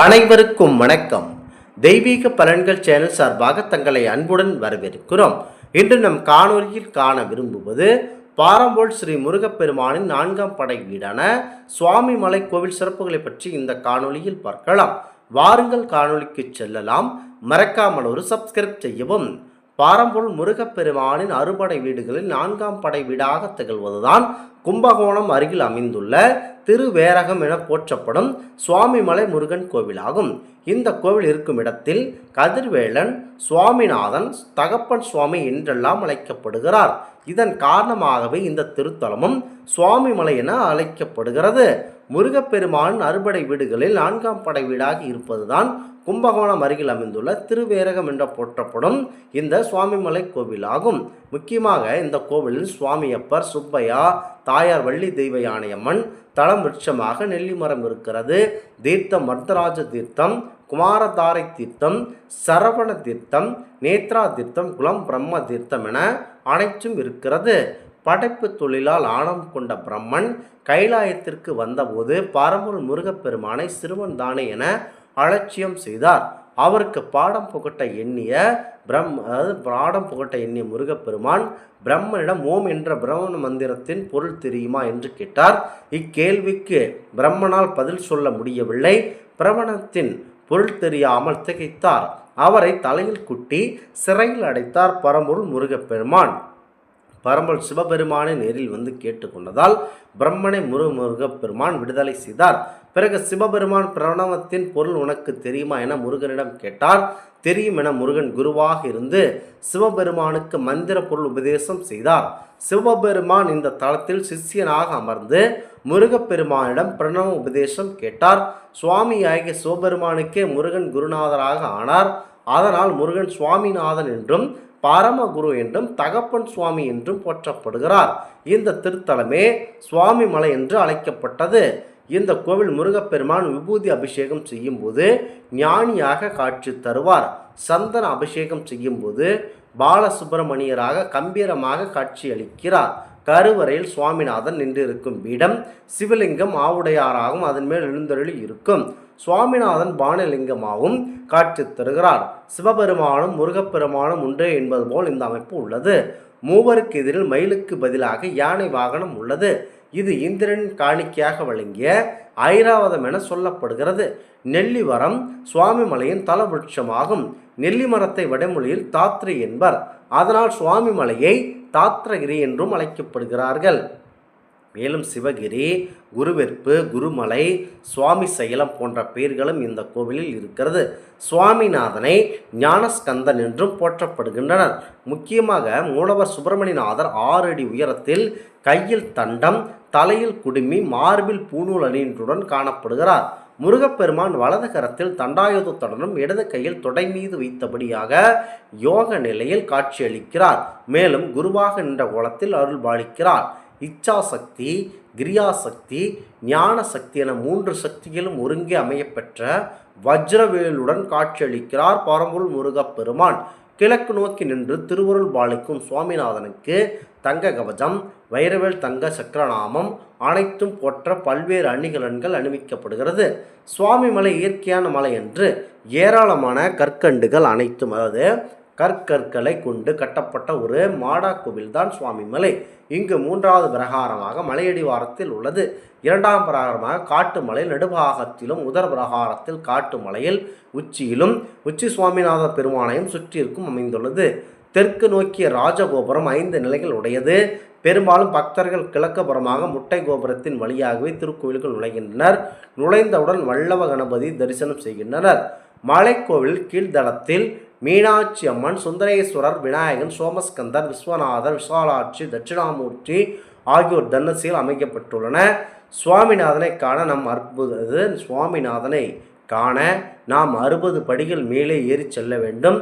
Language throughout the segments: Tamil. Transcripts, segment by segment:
அனைவருக்கும் வணக்கம். தெய்வீக பலன்கள் சேனல் சார்பாக தங்களை அன்புடன் வரவேற்கிறோம். இன்று நம் காணொலியில் காண விரும்புவது பாரம்போல் ஸ்ரீ முருகப்பெருமானின் நான்காம் படை வீடான சுவாமி மலை கோவில் சிறப்புகளை பற்றி இந்த காணொலியில் பார்க்கலாம். வாருங்கள் காணொலிக்கு செல்லலாம். மறக்காமல் ஒரு சப்ஸ்கிரைப் செய்யவும். பாரம்பொருள் முருகப்பெருமானின் அறுபடை வீடுகளில் நான்காம் படை வீடாக திகழ்வதுதான் கும்பகோணம் அருகில் அமைந்துள்ள திருவேரகம் என போற்றப்படும் சுவாமிமலை முருகன் கோவிலாகும். இந்த கோவில் இருக்கும் இடத்தில் கதிர்வேலன் சுவாமிநாதன் தகப்பன் சுவாமி என்றெல்லாம் அழைக்கப்படுகிறார். இதன் காரணமாகவே இந்த திருத்தலமும் சுவாமிமலை என அழைக்கப்படுகிறது. முருகப்பெருமான் அறுபடை வீடுகளில் நான்காம் படை வீடாக இருப்பதுதான் கும்பகோணம் அருகில் அமைந்துள்ள திருவேரகம் என்ற போற்றப்படும் இந்த சுவாமிமலை கோவிலாகும். முக்கியமாக இந்த கோவிலில் சுவாமியப்பர் சுப்பையா தாயார் வள்ளி தெய்வ யானையம்மன் தளம் விருட்சமாக நெல்லி மரம் இருக்கிறது. தீர்த்தம் மர்தராஜ தீர்த்தம் குமாரதாரை தீர்த்தம் சரவண தீர்த்தம் நேத்ரா தீர்த்தம் குலம் பிரம்ம தீர்த்தம் என அனைத்தும் இருக்கிறது. படைப்பு தொழிலால் ஆணம் கொண்ட பிரம்மன் கைலாயத்திற்கு வந்தபோது பரம்பூர் முருகப்பெருமானை சிறுவன் தானே என அலட்சியம் செய்தார். அவருக்கு பாடம் புகட்ட எண்ணிய பிரம் அதாவது பாடம் புகட்ட எண்ணிய முருகப்பெருமான் பிரம்மனிடம் ஓம் என்ற பிரம்மண மந்திரத்தின் பொருள் தெரியுமா என்று கேட்டார். இக்கேள்விக்கு பிரம்மனால் பதில் சொல்ல முடியவில்லை. பிரமணத்தின் பொருள் தெரியாமல் திகைத்தார். அவரை தலையில் குட்டி சிறையில் அடைத்தார் பரம்பொருள் முருகப்பெருமான். பரம்பல் சிவபெருமானை நேரில் வந்து கேட்டுக்கொண்டதால் பிரம்மனை முரு முருகப்பெருமான் விடுதலை செய்தார். பிறகு சிவபெருமான் பிரணவத்தின் பொருள் உனக்கு தெரியுமா என முருகனிடம் கேட்டார். தெரியும் என முருகன் குருவாக இருந்து சிவபெருமானுக்கு மந்திர பொருள் உபதேசம் செய்தார். சிவபெருமான் இந்த தளத்தில் சிஷ்யனாக அமர்ந்து முருகப்பெருமானிடம் பிரணவ உபதேசம் கேட்டார். சுவாமியாகிய சிவபெருமானுக்கே முருகன் குருநாதராக ஆனார். அதனால் முருகன் சுவாமிநாதன் என்றும் பரமகுரு என்றும் தகப்பன் சுவாமி என்றும் போற்றப்படுகிறார். இந்த திருத்தலமே சுவாமி மலை என்று அழைக்கப்பட்டது. இந்த கோவில் முருகப்பெருமான் விபூதி அபிஷேகம் செய்யும்போது ஞானியாக காட்சி தருவார். சந்தன அபிஷேகம் செய்யும்போது பாலசுப்பிரமணியராக கம்பீரமாக காட்சியளிக்கிறார் கருவறையில் சுவாமிநாதன் நின்றிருக்கும் பீடம் சிவலிங்கம் ஆவுடையாராகவும் அதன் மேல் எழுந்தருளி இருக்கும். சுவாமிநாதன் பானலிங்கமாகவும் காட்சி தருகிறார். சிவபெருமானும் முருகப்பெருமானும் ஒன்றே என்பது போல் இந்த அமைப்பு உள்ளது. மூவருக்கு எதிரில் மயிலுக்கு பதிலாக யானை வாகனம் உள்ளது. இது இந்திரன் காணிக்கையாக வழங்கிய ஐராவதம் என சொல்லப்படுகிறது. நெல்லிவரம் சுவாமிமலையின் தலவிருட்சமாகும். நெல்லி மரத்தை வடமொழியில் தாத்ரி என்பர். அதனால் சுவாமிமலையை தாத்ரகிரி என்றும் அழைக்கப்படுகிறார்கள். மேலும் சிவகிரி குருவெற்பு குருமலை சுவாமி சைலம் போன்ற பெயர்களும் இந்த கோவிலில் இருக்கிறது. சுவாமிநாதனை ஞானஸ்கந்தன் என்றும் போற்றப்படுகின்றனர். முக்கியமாக மூலவர் சுப்பிரமணியநாதர் ஆறு அடி உயரத்தில் கையில் தண்டம் தலையில் குடுமி மார்பில் பூநூல் அணியின்றுடன் காணப்படுகிறார். முருகப்பெருமான் வலது கரத்தில் தண்டாயுதத்துடனும் இடது கையில் தொடை மீது வைத்தபடியாக யோக நிலையில் காட்சியளிக்கிறார். மேலும் குருவாக நின்ற கோலத்தில் அருள் பாலிக்கிறார் இச்சாசக்தி கிரியாசக்தி ஞான சக்தி என மூன்று சக்திகளும் ஒருங்கே அமையப்பெற்ற வஜ்ரவேலுடன் காட்சியளிக்கிறார் பரம்பொருள் முருகப்பெருமான். கிழக்கு நோக்கி நின்று திருவருள் பாலிக்கும் சுவாமிநாதனுக்கு தங்க கவஜம் வைரவேல் தங்க சக்கரநாமம் அனைத்தும் போற்ற பல்வேறு அணிகலன்கள் அணிவிக்கப்படுகிறது. சுவாமிமலை இயற்கையான மலை என்று ஏராளமான கற்கண்டுகள் அனைத்தும் அதாவது கற்கற்களை கொண்டு கட்டப்பட்ட ஒரு மாடா கோவில் தான் சுவாமிமலை இங்கு மூன்றாவது பிரகாரமாக மலையடிவாரத்தில் உள்ளது. இரண்டாம் பிரகாரமாக காட்டுமலை நடுபாகத்திலும் உதர பிரகாரத்தில் காட்டுமலையில் உச்சியிலும் உச்சி சுவாமிநாத பெருமானையும் சுற்றியிருக்கும் அமைந்துள்ளது. தெற்கு நோக்கிய ராஜகோபுரம் ஐந்து நிலைகள் உடையது. பெரும்பாலும் பக்தர்கள் கிழக்கபுறமாக முட்டை கோபுரத்தின் வழியாகவே திருக்கோவில்கள் நுழைகின்றனர். நுழைந்தவுடன் வல்லவ கணபதி தரிசனம் செய்கின்றனர். மலைக்கோவில் கீழ்தளத்தில் மீனாட்சி அம்மன் சுந்தரேஸ்வரர் விநாயகன் சோமஸ்கந்தர் விஸ்வநாதர் விசாலாட்சி தட்சிணாமூர்த்தி ஆகியோர் தன்னசியில் அமைக்கப்பட்டுள்ளன. சுவாமிநாதனை காண நம் அற்புத சுவாமிநாதனை காண நாம் அறுபது படிகள் மேலே ஏறி செல்ல வேண்டும்.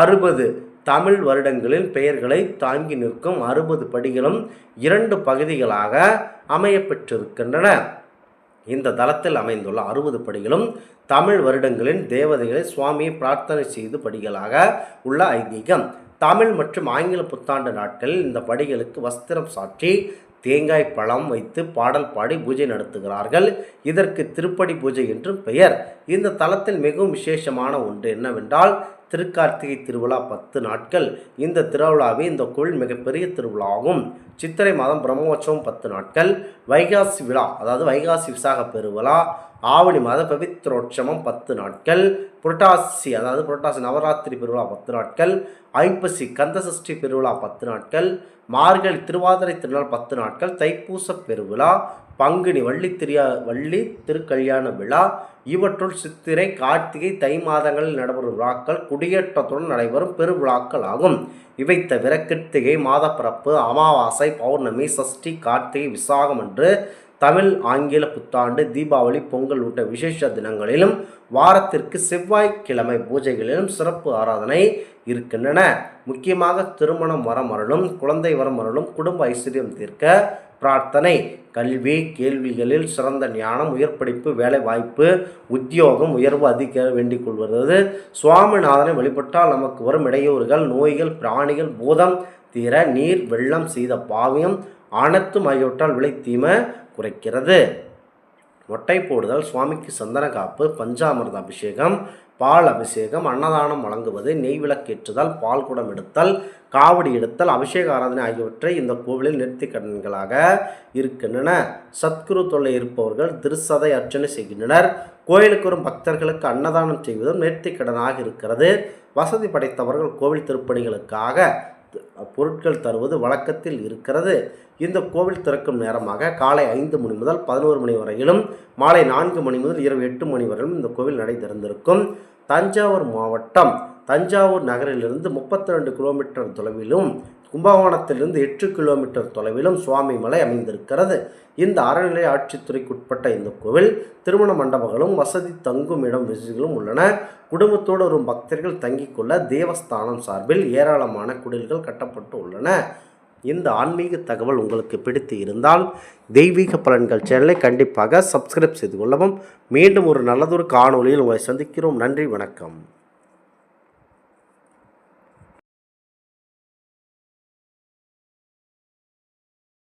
அறுபது தமிழ் வருடங்களில் பெயர்களை தாங்கி நிற்கும் அறுபது படிகளும் இரண்டு பகுதிகளாக அமையப்பெற்றிருக்கின்றன இந்த தளத்தில் அமைந்துள்ள அறுபது படிகளும் தமிழ் வருடங்களின் தேவதைகளை சுவாமியை பிரார்த்தனை செய்து படிகளாக உள்ள ஐதீகம். தமிழ் மற்றும் ஆங்கில புத்தாண்டு நாட்களில் இந்த படிகளுக்கு வஸ்திரம் சாற்றி தேங்காய் பழம் வைத்து பாடல் பாடி பூஜை நடத்துகிறார்கள். இதற்கு திருப்படி பூஜை என்றும் பெயர். இந்த தலத்தில் மிகவும் விசேஷமான ஒன்று என்னவென்றால் திருக்கார்த்திகை திருவிழா பத்து நாட்கள். இந்த திருவிழாவே இந்த கோவில் மிகப்பெரிய திருவிழாகும். சித்திரை மாதம் பிரம்மோற்சவம் பத்து நாட்கள். வைகாசி விழா அதாவது வைகாசி விசாக பெருவிழா. ஆவணி மாத பவித்ரோட்சமம் பத்து நாட்கள். புரட்டாசி அதாவது புரட்டாசி நவராத்திரி பெருவிழா பத்து நாட்கள். ஐப்பசி கந்தசஷ்டி பெருவிழா பத்து நாட்கள். மார்கழி திருவாதிரை திருநாள் பத்து நாட்கள். தைப்பூச பெருவிழா. பங்குனி வள்ளி திரியா வள்ளி திருக்கல்யாண விழா. இவற்றுள் சித்திரை கார்த்திகை தை மாதங்களில் நடைபெறும் விழாக்கள் குடியேற்றத்துடன் நடைபெறும் பெருவிழாக்கள் ஆகும். இவை தவிர கிருத்திகை மாதப்பிறப்பு அமாவாசை பௌர்ணமி சஷ்டி கார்த்திகை விசாகம் என்று தமிழ் ஆங்கில புத்தாண்டு தீபாவளி பொங்கல் உள்ளிட்ட விசேஷ தினங்களிலும் வாரத்திற்கு செவ்வாய்க்கிழமை பூஜைகளிலும் சிறப்பு ஆராதனை இருக்கின்றன. முக்கியமாக திருமணம் வரம் அருளும் குழந்தை வரம் அருளும் குடும்ப ஐஸ்வர்யம் தீர்க்க பிரார்த்தனை கல்வி கேள்விகளில் சிறந்த ஞானம் உயர்படிப்பு வேலை வாய்ப்பு உத்தியோகம் உயர்வு அதிக வேண்டிக் கொள்வது. சுவாமிநாதனை வழிபட்டால் நமக்கு வரும் இடையூறுகள் நோய்கள் பிராணிகள் பூதம் தீர நீர் வெள்ளம் செய்த பாவியம் அனைத்தும் ஆகியவற்றால் விலை தீமை குறைக்கிறது. மொட்டை போடுதல் சுவாமிக்கு சந்தன காப்பு பஞ்சாமிர்த அபிஷேகம் பால் அபிஷேகம் அன்னதானம் வழங்குவது நெய் விளக்கேற்றுதல் பால் குடம் எடுத்தல் காவடி எடுத்தல் அபிஷேக ஆராதனை ஆகியவற்றை இந்த கோவிலில் நிறுத்திக்கடன்களாக இருக்கின்றன. சத்குரு தொல்லை இருப்பவர்கள் திருசதை அர்ச்சனை செய்கின்றனர். கோயிலுக்கு வரும் பக்தர்களுக்கு அன்னதானம் செய்வதும் நேர்த்திக்கடனாக இருக்கிறது. வசதி படைத்தவர்கள் கோவில் திருப்பணிகளுக்காக பொருட்கள் தருவது வழக்கத்தில் இருக்கிறது. இந்த கோவில் திறக்கும் நேரமாக காலை ஐந்து மணி முதல் பதினோரு மணி வரையிலும் மாலை நான்கு மணி முதல் இரவு எட்டு மணி வரையிலும் இந்த கோவில் நடை திறந்திருக்கும் தஞ்சாவூர் மாவட்டம் தஞ்சாவூர் நகரிலிருந்து முப்பத்தி ரெண்டு கிலோமீட்டர் தொலைவிலும் கும்பகோணத்திலிருந்து எட்டு கிலோமீட்டர் தொலைவிலும் சுவாமி மலை அமைந்திருக்கிறது. இந்த அறநிலை ஆட்சித்துறைக்குட்பட்ட இந்த கோவில் திருமண மண்டபங்களும் வசதி தங்கும் இடம் வசதிகளும் உள்ளன. குடும்பத்தோடு வரும் பக்தர்கள் தங்கிக் கொள்ள தேவஸ்தானம் சார்பில் ஏராளமான குடில்கள் கட்டப்பட்டு உள்ளன. இந்த ஆன்மீக தகவல் உங்களுக்கு பிடித்து இருந்தால் தெய்வீக பலன்கள் சேனலை கண்டிப்பாக சப்ஸ்கிரைப் செய்து கொள்ளவும். மீண்டும் ஒரு நல்லதொரு காணொலியில் உங்களை சந்திக்கிறோம். நன்றி வணக்கம்.